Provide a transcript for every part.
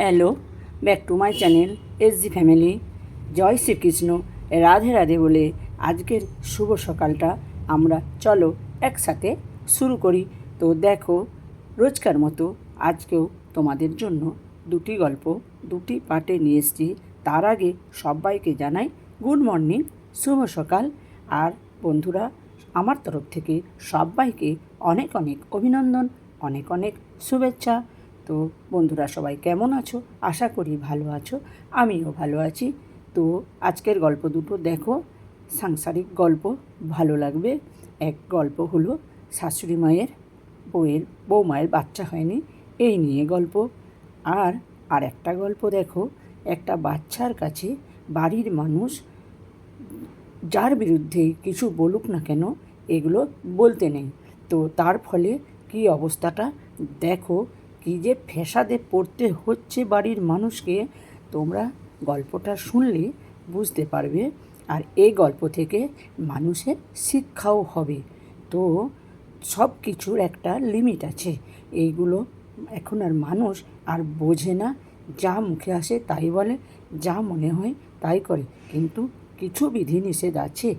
Hello back to my channel S G family জয় শ্রীকৃষ্ণ, রাধে রাধে বলে আজকের শুভ সকালটা আমরা চলো একসাথে শুরু করি। তো দেখো, রোজকার মতো আজকেও তোমাদের জন্য দুটি গল্প, দুটি পার্টে নিয়ে এসেছি। তার আগে সবাইকে জানাই গুড মর্নিং শুভ সকাল। আর বন্ধুরা, আমার তরফ থেকে সবাইকে অনেক অনেক অভিনন্দন, অনেক অনেক শুভেচ্ছা। তো বন্ধুরা সবাই কেমন আছো? আশা করি ভালো আছো, আমিও ভালো আছি। তো আজকের গল্প দুটো দেখো, সাংসারিক গল্প, ভালো লাগবে। এক গল্প হলো শাশুড়ি মায়ের বউয়ের বৌমায়ের বাচ্চা হয়নি, এই নিয়ে গল্প। আর আর একটা গল্প দেখো, একটা বাচ্চার কাছে বাড়ির মানুষ যার বিরুদ্ধে কিছু বলুক না কেন, এগুলো বলতে নেই। তো তার ফলে কি অবস্থাটা দেখো কি যে ফ্যাসাদে পড়তে হচ্ছে বাড়ির মানুষকে, তোমরা গল্পটা শুনলে বুঝতে পারবে। আর এই গল্প থেকে মানুষের শিক্ষাও হবে। তো সব কিছুর একটা লিমিট আছে। এইগুলো এখন আর মানুষ আর বোঝে না। যা মুখে আসে তাই বলে, যা মনে হয় তাই করে। কিন্তু কিছু বিধিনিষেধ আছে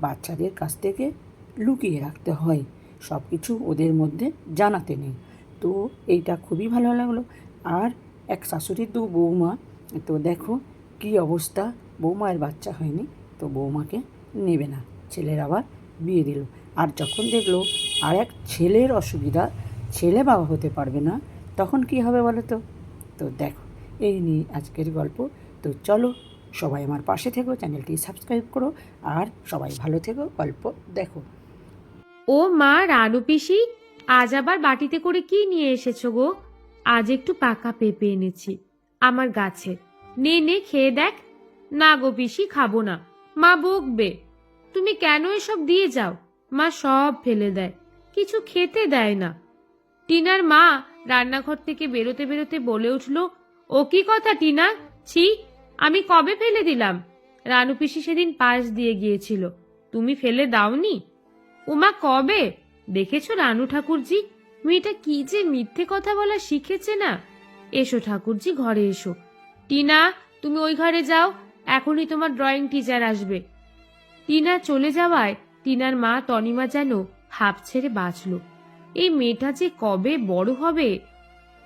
বাচ্চাদের কাছ থেকে লুকিয়ে রাখতে হয়। সব কিছু ওদের মধ্যে জানাতে নেই। তো এইটা খুবই ভালো লাগল। আর এক শাশুড়ির দু বৌমা, তো দেখো কি অবস্থা। বৌমায়ের বাচ্চা হয়নি, তো বৌমাকে নেবে না। ছেলের আবার বিয়ে দিল। আর যখন দেখল আর এক ছেলের অসুবিধা, ছেলে বাবা হতে পারবে না, তখন কি হবে বলো তো? তো দেখো, এই নিয়ে আজকের গল্প। তো চলো সবাই আমার পাশে থেকো, চ্যানেলটি সাবস্ক্রাইব করো। আর সবাই ভালো থেকো, গল্প দেখো। ও মা রানু পিসি আজ আবার বাটিতে করে কি নিয়ে এসেছ গো? আজ একটু পাকা পেঁপে এনেছি, আমার গাছে। নে নে, খেয়ে দেখ। না গো পিসি, খাব না। মা বকবে। তুমি কেন এসব দিয়ে যাও? মা সব ফেলে দেয়, কিছু খেতে দেয় না। টিনার মা রান্নাঘর থেকে বেরোতে বেরোতে বলে উঠল, ও কি কথা টিনা? ছি, আমি কবে ফেলে দিলাম? রানু পিসি সেদিন পাশ দিয়ে গিয়েছিল। তুমি ফেলে দাওনি? উমা, কবে? দেখেছ রানু ঠাকুরজি? মেয়েটা কি যে মিথ্যে কথা বলা শিখেছে না? এসো ঠাকুরজি, ঘরে এসো। টিনা, তুমি ওই ঘরে যাও, এখনই তোমার ড্রয়িং টিচার আসবে। টিনা চলে যাওয়ায় টিনার মা তনিমা যেন হাঁপ ছেড়ে বাঁচল। এই মেয়েটা যে কবে বড় হবে?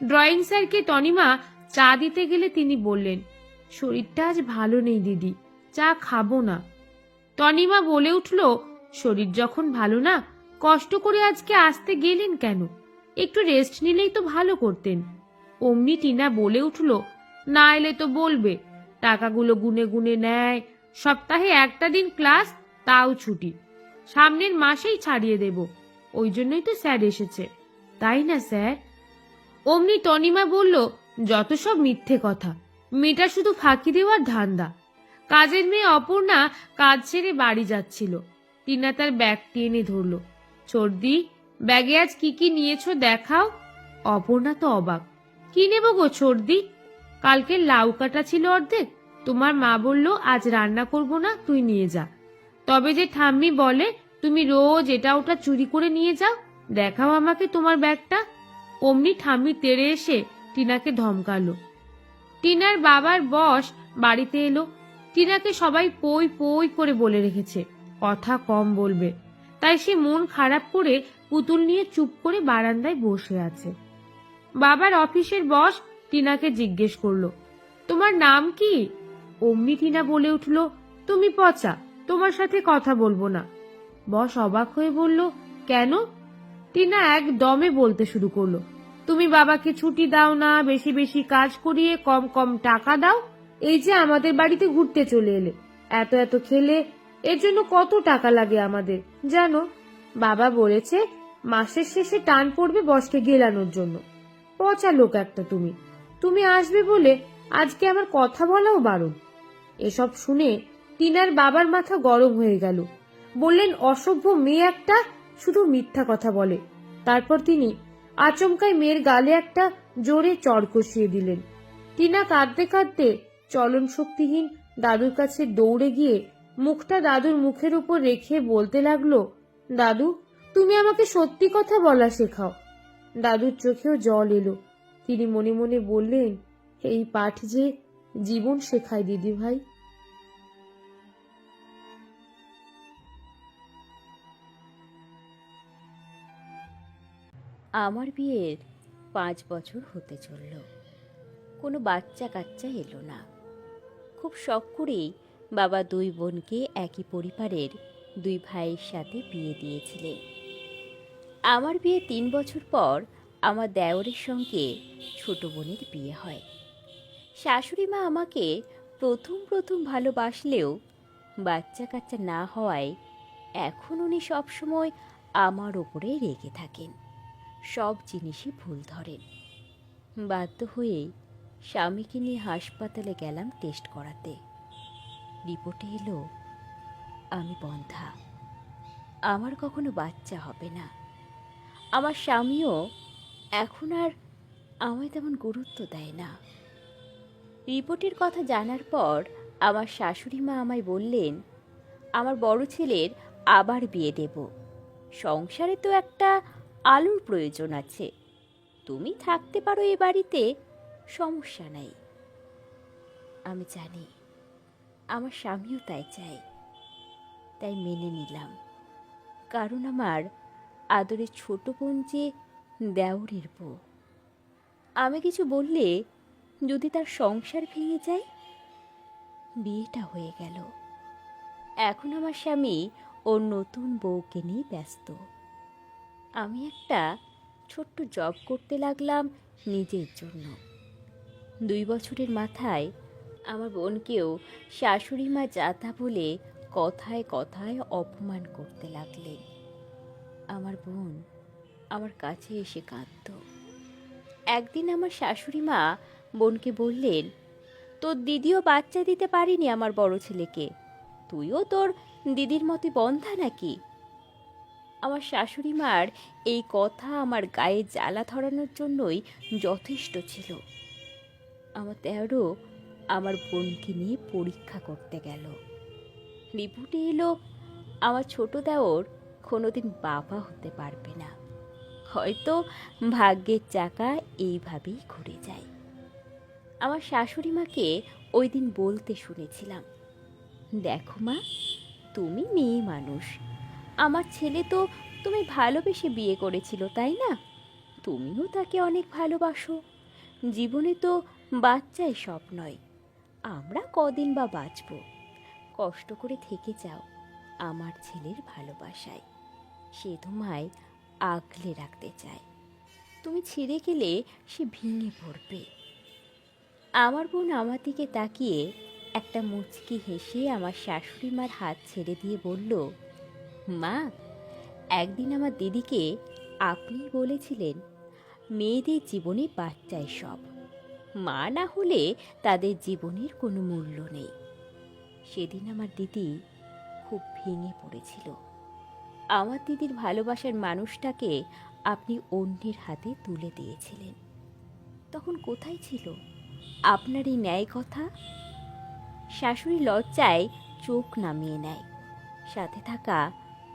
ড্রয়িং স্যারকে টনিমা চা দিতে গেলে তিনি বললেন, শরীরটা আজ ভালো নেই দিদি, চা খাব না। টনিমা বলে উঠল, শরীর যখন ভালো না কষ্ট করে আজকে আসতে গেলেন কেন? একটু রেস্ট নিলেই তো ভালো করতেন। অমনি টিনা বলে উঠল, না এলে তো বলবে। টাকাগুলো গুনে গুনে নেয়। সপ্তাহে একটা দিন ক্লাস তাও ছুটি। সামনের মাসেই ছাড়িয়ে দেব। ওই জন্যই তো স্যার এসেছে। তাই না স্যার? অমনি টনিমা বলল, যত সব মিথ্যে কথা। মেয়েটা শুধু ফাঁকি দেওয়ার ধান্দা। কাজের মেয়ে অপর্ণা কাজ ছেড়ে বাড়ি যাচ্ছিল। টিনা তার ব্যাগটি এনে ধরল। চর্দি ব্যাগে আজ কি কি নিয়েছো দেখাও। অপর্ণা তো অবাক। কি নেব গো চর্দি কালকে লাউ কাটা ছিল অর্ধেক, তোমার মা বলল, আজ রান্না করব না, তুই নিয়ে যা। তবে যে ঠাম্মি বলে, তুমি রোজ এটা ওটা চুরি করে নিয়ে যাও, দেখাও আমাকে তোমার ব্যাগটা। অমনি ঠাম্মি তেড়ে এসে টিনাকে ধমকালো। টিনার বাবার বস বাড়িতে এলো। টিনাকে সবাই পই পই করে বলে রেখেছে, কথা কম বলবে। তাই সে মন খারাপ করে পুতুল নিয়ে চুপ করে বারান্দায় বসে আছে। বাবার অফিসের বস টিনাকে জিজ্ঞেস করল, তোমার নাম কি? অমনি টিনা বলে উঠল, তুমি পচা, তোমার সাথে কথা বলব না। বস অবাক হয়ে বলল, কেন? টিনা এক দমে বলতে শুরু করল, তুমি বাবাকে ছুটি দাও না, বেশি বেশি কাজ করিয়ে কম কম টাকা দাও, এই যে আমাদের বাড়িতে ঘুরতে চলে এলে। এত এত খেলে এর জন্য কত টাকা লাগে আমাদের? জানো, বাবা বলেছে, মাসের শেষে টান পড়বে বসকে গেলানোর জন্য। পচা লোক একটা তুমি। তুমি আসবে বলে আজকে আমার কথা বলাও বারণ। এসব শুনে টিনার বাবার মাথা গরম হয়ে গেল। বললেন, অসভ্য মেয়ে একটা শুধু মিথ্যা কথা বলে। তারপর তিনি আচমকায় মেয়ের গালে একটা জোরে চড় কষিয়ে দিলেন। টিনা কাঁদতে কাঁদতে চলন শক্তিহীন দাদুর কাছে দৌড়ে গিয়ে মুখটা দাদুর মুখের উপর রেখে বলতে লাগল, দাদু, তুমি আমাকে সত্যি কথা বলা শেখাও। দাদুর চোখেও জল এলো। তিনি মনে মনে বললেন, এই পাঠ যে জীবন শেখায় দিদি ভাই। আমার বিয়ের পাঁচ বছর হতে চলল। কোনো বাচ্চা কাচ্চা এলো না। খুব শখ করেই বাবা দুই বোনকে একই পরিবারের দুই ভাইয়ের সাথে বিয়ে দিয়েছিলেন। আমার বিয়ে তিন বছর পর আমার দেওরের সঙ্গে ছোট বোনের বিয়ে হয়। শাশুড়ি মা আমাকে প্রথম প্রথম ভালোবাসলেও বাচ্চা কাচ্চা না হওয়ায় এখন উনি সবসময় আমার ওপরে রেগে থাকেন। সব জিনিসই ভুল ধরেন। বাধ্য হয়ে স্বামীকে নিয়ে হাসপাতালে গেলাম টেস্ট করাতে। রিপোর্টে এলো, আমি বন্ধা, আমার কখনো বাচ্চা হবে না। আমার স্বামীও এখন আর আমায় তেমন গুরুত্ব দেয় না। রিপোর্টের কথা জানার পর আমার শাশুড়ি মা আমায় বললেন, আমার বড় ছেলের আবার বিয়ে দেব। সংসারে তো একটা আলুর প্রয়োজন আছে। তুমি থাকতে পারো এ বাড়িতে, সমস্যা নাই। আমি জানি আমার স্বামীও তাই চাই তাই মেনে নিলাম। কারণ আমার আদরের ছোট বোন যে দেওরের বউ। আমি কিছু বললে যদি তার সংসার ভেঙে যায়, বিয়েটা হয়ে গেল। এখন আমার স্বামী ওর নতুন বউকে নিয়ে ব্যস্ত। আমি একটা ছোট্ট জব করতে লাগলাম নিজের জন্য। দুই বছরের মাথায় আমার বোনকেও শাশুড়ি মা যাতা বলে কথায় কথায় অপমান করতে লাগলেন আমার বোন আমার কাছে এসে কাঁদত। একদিন আমার শাশুড়ি মা বোনকে বললেন, তোর দিদিও বাচ্চা দিতে পারিনি আমার বড় ছেলেকে। তুইও তোর দিদির মতোই বন্ধা নাকি? আমার শাশুড়ি মার এই কথা আমার গায়ে জ্বালা ধরানোর জন্যই যথেষ্ট ছিল। আমার তেরো আমার বোনকে নিয়ে পরীক্ষা করতে গেল। রিপোর্টে এলো, আমার ছোট দেওর কোনোদিন বাবা হতে পারবে না। হয়তো ভাগ্যের চাকা এইভাবেই ঘুরে যায়। আমার শাশুড়ি মাকে ওই দিন বলতে শুনেছিলাম, দেখো মা, তুমি মেয়ে মানুষ। আমার ছেলে তো তুমি ভালোবেসে বিয়ে করেছিল, তাই না? তুমিও তাকে অনেক ভালোবাসো। জীবনে তো বাচ্চাই সব নয়। আমরা কদিন বা বাঁচব। কষ্ট করে থেকে যাও, আমার ছেলের ভালোবাসায়। সে তোমায় আগলে রাখতে চায়। তুমি ছেড়ে গেলে সে ভেঙে পড়বে। আমার বোন আমার দিকে তাকিয়ে একটা মুচকি হেসে আমার শাশুড়ি মার হাত ছেড়ে দিয়ে বলল, মা, একদিন আমার দিদিকে আপনি বলেছিলেন, মেয়েদের জীবনে বাচ্চাই সব। মা না হলে তাদের জীবনের কোনো মূল্য নেই। সেদিন আমার দিদি খুব ভেঙে পড়েছিল। আমার দিদির ভালোবাসার মানুষটাকে আপনি অন্যের হাতে তুলে দিয়েছিলেন। তখন কোথায় ছিল আপনার এই ন্যায় কথা? শাশুড়ি লজ্জায় চোখ নামিয়ে নেয়। সাথে থাকা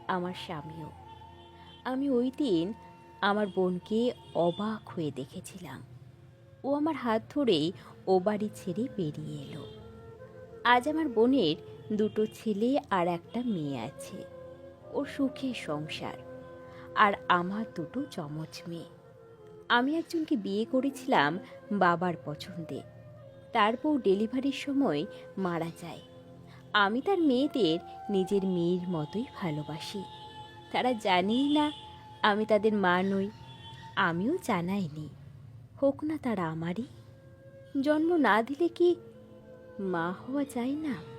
আমার স্বামীও। আমি ওই দিন আমার বোনকে অবাক হয়ে দেখেছিলাম। ও আমার হাত ধরেই ও বাড়ি ছেড়ে বেরিয়ে এলো। আজ আমার বোনের দুটো ছেলে আর একটা মেয়ে আছে। ও সুখের সংসার। আর আমার দুটো চমচ মেয়ে। আমি একজনকে বিয়ে করেছিলাম বাবার পছন্দে। তার বউ ডেলিভারির সময় মারা যায়। আমি তার মেয়েদের নিজের মেয়ের মতোই ভালোবাসি। তারা জানেই না আমি তাদের মা নই। আমিও জানাইনি হোক না তারা আমারই। জন্ম না দিলে কি মা হওয়া যায় না?